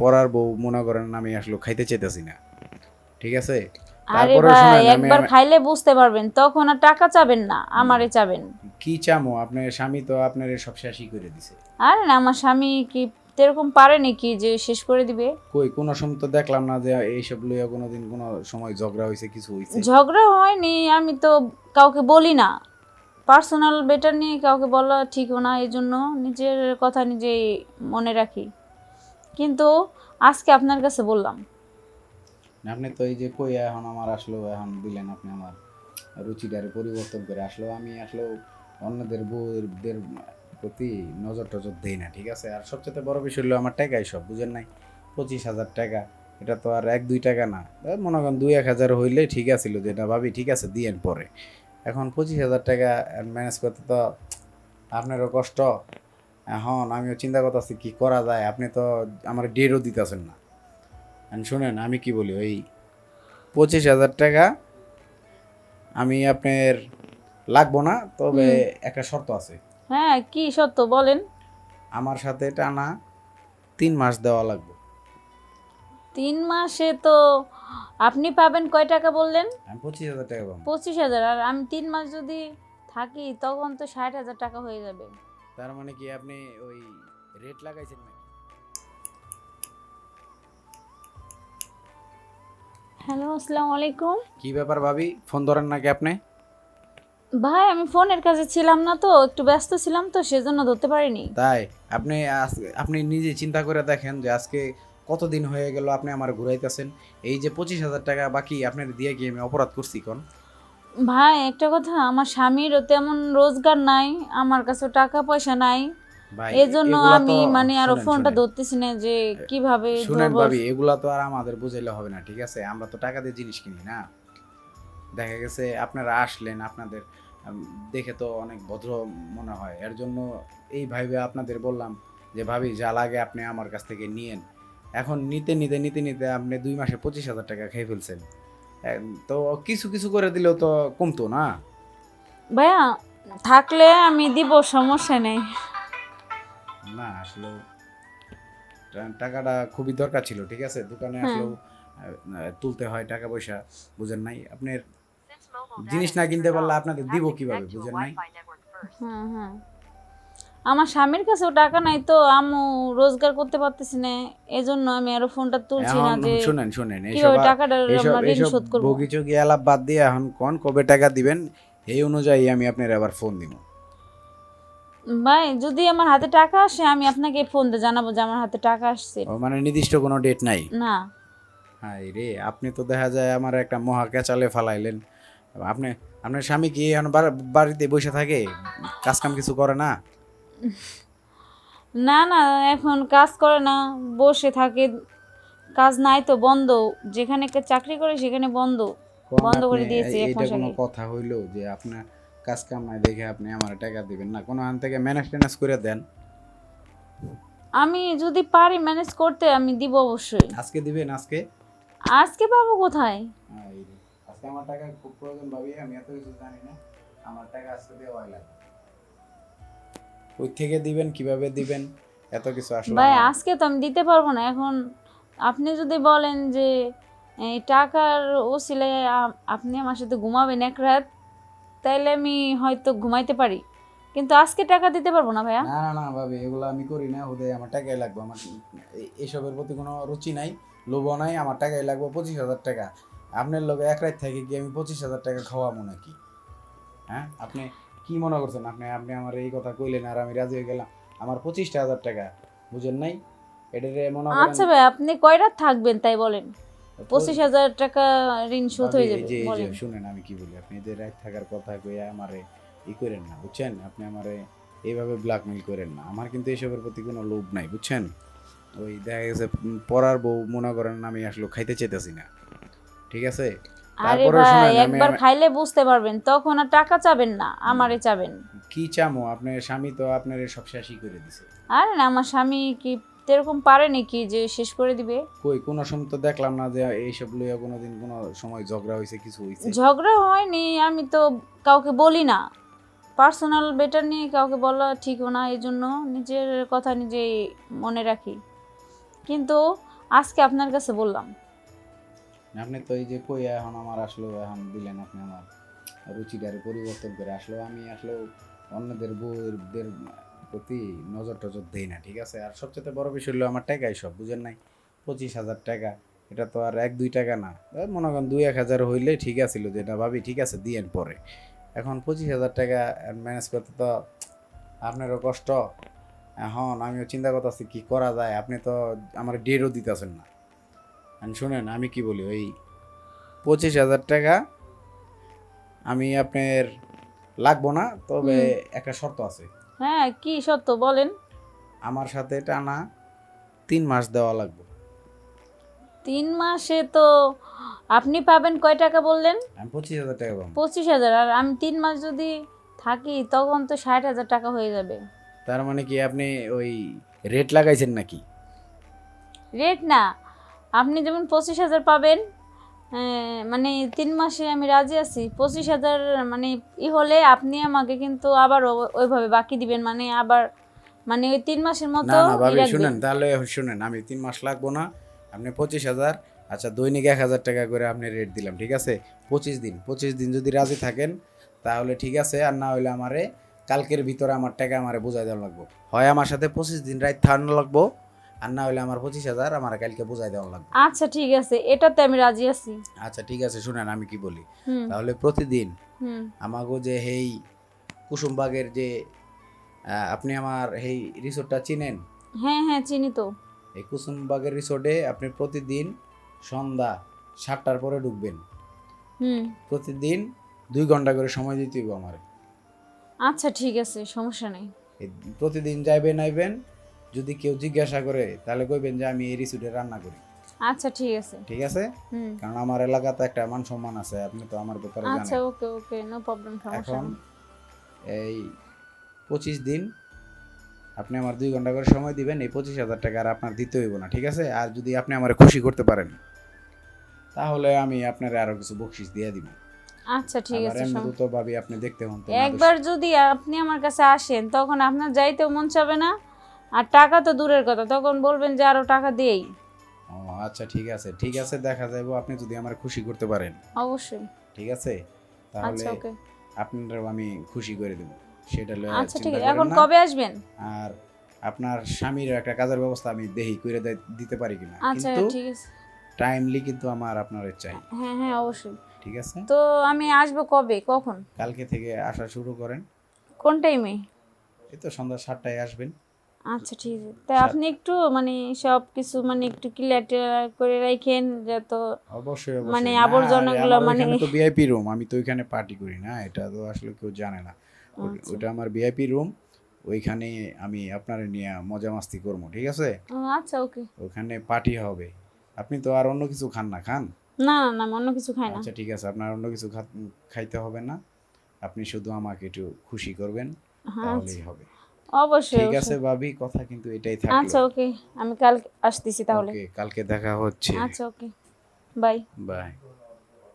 পড়ার বউ মনে করেন আমি আসলে খাইতে চাইতেছি না। ঠিক আছে? আরে ভাই একবার খাইলে বুঝতে পারবেন তখন আর টাকা চাবেন না আমারে চাবেন। কি চামো? আপনার স্বামী তো আপনার সব শেষই করে দিছে। আরে না আমার স্বামী কি এরকম পারে নাকি যে শেষ করে দিবে? কই কোনো সময় তো দেখলাম না যে এইসব লইয়া কোনোদিন কোনো সময় ঝগড়া হয়েছে কিছু হয়েছে ঝগড়া হয়নি আমি তো কাউকে বলি না। পার্সোনাল বেটার নিয়ে কাউকে বলা ঠিকও না এই জন্য নিজের কথা নিজেই মনে রাখি। কিন্তু আজকে আপনার কাছে বললাম। আপনি তো এই যে কই এখন আমার আসলো, এখন দিলেন আপনি আমার রুচিটারে পরিবর্তন করে আসলো। আমি আসলে অন্যদের বউদের প্রতি নজর টজর দেই না, ঠিক আছে? আর সবচেয়ে বড় বিষয় হলো আমার টাকাই সব, বুঝেন নাই? পঁচিশ হাজার টাকা, এটা তো আর এক, দুই টাকা না। মনে করেন দুই, এক হাজার হইলে ঠিক আছিল, যেটা ভাবি, ঠিক আছে, দিয়েন পরে। এখন পঁচিশ হাজার টাকা ম্যানেজ করতে তো আপনারও কষ্ট। এখন আমিও চিন্তা করতেছি কি করা যায়? আপনি তো আমার ডেটও দিতেছেন না। শুনেন আমি কি বলি ওই পঁচিশ হাজার টাকা আমি আপনার লাগবো না তবে একটা শর্ত আছে। হ্যাঁ কি শর্ত বলেন? আমার সাথে টানা তিন মাস দেওয়া লাগবে। তিন মাসে তো আপনি পাবেন কয় টাকা বললেন? পঁচিশ হাজার টাকা পঁচিশ হাজার আর আমি তিন মাস যদি থাকি তখন তো ষাট হাজার টাকা হয়ে যাবে। তার মানে কি আপনি ওই রেট লাগাইছেন নাকি? হ্যালো আসসালামু আলাইকুম। কি ব্যাপার ভাবি? ফোন ধরেন নাকি আপনি? ভাই আমি ফোনের কাছে ছিলাম না তো একটু ব্যস্ত ছিলাম তো সেজন্য ধরতে পারিনি। তাই? আপনি আজ- আপনি নিজে চিন্তা করে দেখেন যে আজকে কতদিন হয়ে গেল আপনি আমার ঘুরাইতেছেন। এই যে পঁচিশ হাজার টাকা বাকি আপনার দিয়ে গিয়ে আমি অপরাধ করছি কোন? ভাই একটা কথা আমার স্বামীরও তেমন রোজগার নাই আমার কাছে টাকা পয়সা নাই। এজন্য আমি মানে আরও ফোনটা ধরতেছি না যে কীভাবে শুনেন ভাবি এগুলা তো আর আমাদের বুঝাইলে হবে না ঠিক আছে? আমরা তো টাকা দিয়ে জিনিস কিনি না। দেখা গেছে আপনারা আসলেন আপনাদের দেখে তো অনেক ভদ্র মনে হয়। এর জন্য এই ভাইবে আপনাদের বললাম যে ভাবি যা লাগে আপনি আমার কাছ থেকে নিয়েন। এখন নিতে নিতে নিতে নিতে আপনি দুই মাসে পঁচিশ হাজার টাকা খেয়ে ফেলছেন। তো কিছু কিছু করে দিলেও তো কমতো না? ভাইয়া থাকলে আমি দিব সমস্যা নেই। না আসলে টাকাটা খুবই দরকার ছিল ঠিক আছে? দোকানে হ্যাঁ। আসলেও তুলতে হয় টাকা পয়সা বুঝেন নাই? আপনার জিনিস না কিনতে পারলে আপনাকে দিব কীভাবে বুঝেন নাই? হুম হ্যাঁ আমার স্বামীর কাছেও টাকা নাই তো আমু রোজগার করতে পারতেছি না এজন্য আমি আরও ফোনটা তুলছি না যে শুনেন শুনেন এইসব টাকাটা আমরা ঋণ শোধ করব? বগিচগি আলাপ বাদ দিয়ে এখন কোন কবে টাকা দিবেন এই অনুযায়ী আমি আপনার আবার ফোন দিব। ভাই যদি আমার হাতে টাকা আসে আমি আপনাকে ফোন দিয়ে জানাব যে আমার হাতে টাকা আসছে। মানে নির্দিষ্ট কোনো ডেট নাই? না। হাই রে আপনি তো দেখা যায় আমার একটা মহা ক্যাচালে ফালাইলেন। আপনি আপনার স্বামী কি এখন বাড়িতে বসে থাকে? কাজ কাম কিছু করে না? না না এখন কাজ করে না বসে থাকে। কাজ নাই তো বন্ধ। যেখানে একটা চাকরি করে সেখানে বন্ধ। বন্ধ করে দিয়েছে এইটা কোনো কথা হইল যে আপনার কাজ কাম নাই দেখে আপনি আমার টাকা দিবেন? না কোনো আন থেকে ম্যানেজ ট্যানেজ করে দেন। আমি যদি পারি ম্যানেজ করতে আমি দিব অবশ্যই। আজকে দিবেন আজকে? আজকে পাবো কোথায়? আজকে আমার টাকা খুব প্রয়োজন ভাবি আমি এত কিছু জানি না। আমার টাকা আজকে দেওয়া লাগে ওই থেকে দিবেন কীভাবে দিবেন এত কিছু আসলে ভাই আজকে তো আমি দিতে পারব না। এখন আপনি যদি বলেন যে এই টাকার ও ওসিলে আপনি আমার সাথে ঘুমাবেন এক রাত তাইলে আমি হয়তো ঘুমাইতে পারি। কিন্তু আজকে টাকা দিতে পারব না ভাইয়া? না না না ভাবি এগুলো আমি করি না। ওদের আমার টাকাই লাগবে। আমার এই- এইসবের প্রতি কোনো রুচি নাই লোভও নাই আমার টাকাই লাগবে পঁচিশ হাজার টাকা। আপনার লোক এক রাত থেকে গিয়ে আমি পঁচিশ হাজার টাকা খাওয়াবো নাকি? হ্যাঁ আপনি কি মনে করছেন আপনি? আপনি আমার এই কথা কইলেন আর আমি রাজি হয়ে গেলাম। আমার পঁচিশটা হাজার টাকা বুঝেন নাই? এটারে মনে করেন আচ্ছা ভাই আপনি কয় রাত থাকবেন তাই বলেন? পঁচিশ হাজার টাকা ঋণ শোধ হয়ে যাবে যে বলেন। শুনেন আমি কি বলি? আপনি যে রাত থাকার কথা কইয়া আমারে ই করেন না বুঝছেন? আপনি আমারে এইভাবে ব্ল্যাকমেল করেন না। আমার কিন্তু এইসবের প্রতি কোনো লোভ নাই বুঝছেন? ওই দেখা গেছে পড়ার বউ মনে করেন আমি আসলে খাইতে চাইতেছি না। ঠিক আছে? আরে ভাই একবার খাইলে বুঝতে পারবেন তখন আর টাকা চাবেন না আমারে চাবেন। কি চামো? আপনার স্বামী তো আপনার সব শেষই করে দিছে। আরে না আমার স্বামী কি এরকম পারে নাকি যে শেষ করে দিবে? কই কোনো সময় তো দেখলাম না যে এইসব লইয়া কোনোদিন কোনো সময় ঝগড়া হয়েছে কিছু হয়েছে ঝগড়া হয়নি আমি তো কাউকে বলি না। পার্সোনাল বেটার নিয়ে কাউকে বলা ঠিকও না এই জন্য নিজের কথা নিজেই মনে রাখি। কিন্তু আজকে আপনার কাছে বললাম আপনি তো এই যে কই এখন আমার আসলো, এখন দিলেন আপনি আমার রুচিটারে পরিবর্তন করে আসলো। আমি আসলে অন্যদের বউদের প্রতি নজর টজর দেই না, ঠিক আছে? আর সবচেয়ে বড় বিষয় হলো আমার টাকাই সব, বুঝেন নাই? পঁচিশ হাজার টাকা, এটা তো আর এক, দুই টাকা না। মনে করেন দুই, এক হাজার হইলে ঠিক আছিল, যেটা ভাবি, ঠিক আছে, দিয়েন পরে। এখন পঁচিশ হাজার টাকা ম্যানেজ করতে তো আপনারও কষ্ট। এখন আমিও চিন্তা করতেছি কি করা যায়? আপনি তো আমার ডেটও দিতেছেন না। শুনেন আমি কি বলি ওই পঁচিশ হাজার টাকা আমি আপনার লাগবো না তবে একটা শর্ত আছে। হ্যাঁ কি শর্ত বলেন? আমার সাথে টানা তিন মাস দেওয়া লাগবে। তিন মাসে তো আপনি পাবেন কয় টাকা বললেন? আমি পঁচিশ হাজার টাকা পাবো। পঁচিশ হাজার আর আমি তিন মাস যদি থাকি তখন তো ষাট হাজার টাকা হয়ে যাবে। তার মানে কি আপনি ওই রেট লাগাইছেন নাকি? রেট না আপনি যেমন পঁচিশ হাজার পাবেন মানে তিন মাসে আমি রাজি আছি। পঁচিশ হাজার মানে ই হলে আপনি আমাকে কিন্তু আবার ওইভাবে বাকি দিবেন মানে আবার মানে ওই তিন মাসের মতো না না ভাবি শুনেন তাহলে শুনেন আমি তিন মাস লাগবো না আপনি পঁচিশ হাজার আচ্ছা দৈনিক এক হাজার টাকা করে আপনি রেট দিলাম ঠিক আছে? পঁচিশ দিন পঁচিশ দিন যদি রাজি থাকেন তাহলে ঠিক আছে আর না হইলে আমারে কালকের ভিতরে আমার টাকা আমারে বোঝাই দেওয়া লাগবো। হয় আমার সাথে পঁচিশ দিন রাত থাকানো লাগবো আর না হইলে আমার পঁচিশ হাজার আমার কালকে বুঝাই দেওয়া লাগবে। আচ্ছা ঠিক আছে। এটাতে আমি রাজি আছি। আচ্ছা ঠিক আছে শুনেন আমি কি বলি। তাহলে প্রতিদিন আমাগো যে হেই কুসুমবাগের যে আপনি আমার এই রিসোর্টটা চিনেন? হ্যাঁ হ্যাঁ চিনি তো। এই কুসুমবাগের রিসোর্টে আপনি প্রতিদিন সন্ধ্যা সাতটার পরে ঢুকবেন। হুম। প্রতিদিন দুই ঘণ্টা করে সময় দিতে হইব আমার। আচ্ছা ঠিক আছে সমস্যা নেই। প্রতিদিন যাইবেন আইবেন যদি কেউ জিজ্ঞাসা করে তাহলে কইবেন যে আমি এই রিসোর্টে রান্না করি। আচ্ছা ঠিক আছে। ঠিক আছে? কারণ আমার এলাকাতে একটা মান সম্মান আছে আপনি তো আমার ব্যাপারে জানেন। আচ্ছা ওকে ওকে নো প্রবলেম সমস্যা এখন এই পঁচিশ দিন আপনি আমার দুই ঘণ্টা করে সময় দিবেন এই পঁচিশ হাজার টাকা আর আপনার দিতে হইব না ঠিক আছে? আর যদি আপনি আমার খুশি করতে পারেন তাহলে আমি আপনার আরও কিছু বকশিস দিয়ে দিব। আচ্ছা ঠিক আছে তো ভাবি আপনি দেখতে হন একবার যদি আপনি আমার কাছে আসেন তখন আপনার যাইতেও মন চাবে না আর টাকা তো দূরের কথা তখন বলবেন যে আরও টাকা দেই ও আচ্ছা ঠিক আছে ঠিক আছে দেখা যাবে আপনি যদি আমার খুশি করতে পারেন। অবশ্যই। ঠিক আছে? তাহলে আচ্ছা ওকে। আপনারও আমি খুশি করে দেব সেটা লয়ে আচ্ছা ঠিক চিন্তা আছে এখন না। কবে আসবেন? আর আপনার স্বামীর একটা কাজের ব্যবস্থা আমি দেহি করে দে- দিতে পারি কিনা। আচ্ছা কিন্তু ঠিক আছে। টাইমলি কিন্তু আমার আপনার চাই। হ্যাঁ হ্যাঁ অবশ্যই। ঠিক আছে? তো আমি আসব কবে কখন? কালকে থেকে আসা শুরু করেন। কোন টাইমে এই তো সন্ধ্যা সাতটায় আসবেন। আচ্ছা ঠিক আছে। তা আপনি একটু মানে সব কিছু মানে একটু ক্লিয়ার করে রাখেন যত অবশ্যই মানে আবর্জনাগুলো মানে- তো ভিআইপি রুম আমি তো ওইখানে পার্টি করি না এটা তো আসলে কেউ জানে না। আচ্ছা। ওটা আমার ভিআইপি রুম ওইখানে আমি আপনার নিয়ে মজা মাস্তি করব ঠিক আছে? আচ্ছা ওকে। ওখানে পার্টি হবে। আপনি তো আর অন্য কিছু খান না খান? না না অন্য কিছু খাই না। আচ্ছা ঠিক আছে আপনার অন্য কিছু খাইতে হবে না। আপনি শুধু আমাকে একটু খুশি করবেন হ্যাঁ, তাহলেই হবে। অবশ্যই ঠিক আছে ভাবি কথা কিন্তু এটাই থাকল। আচ্ছা ওকে আমি কাল আসতেছি তাহলে। ওকে কালকে দেখা হচ্ছে। আচ্ছা ওকে বাই। বাই।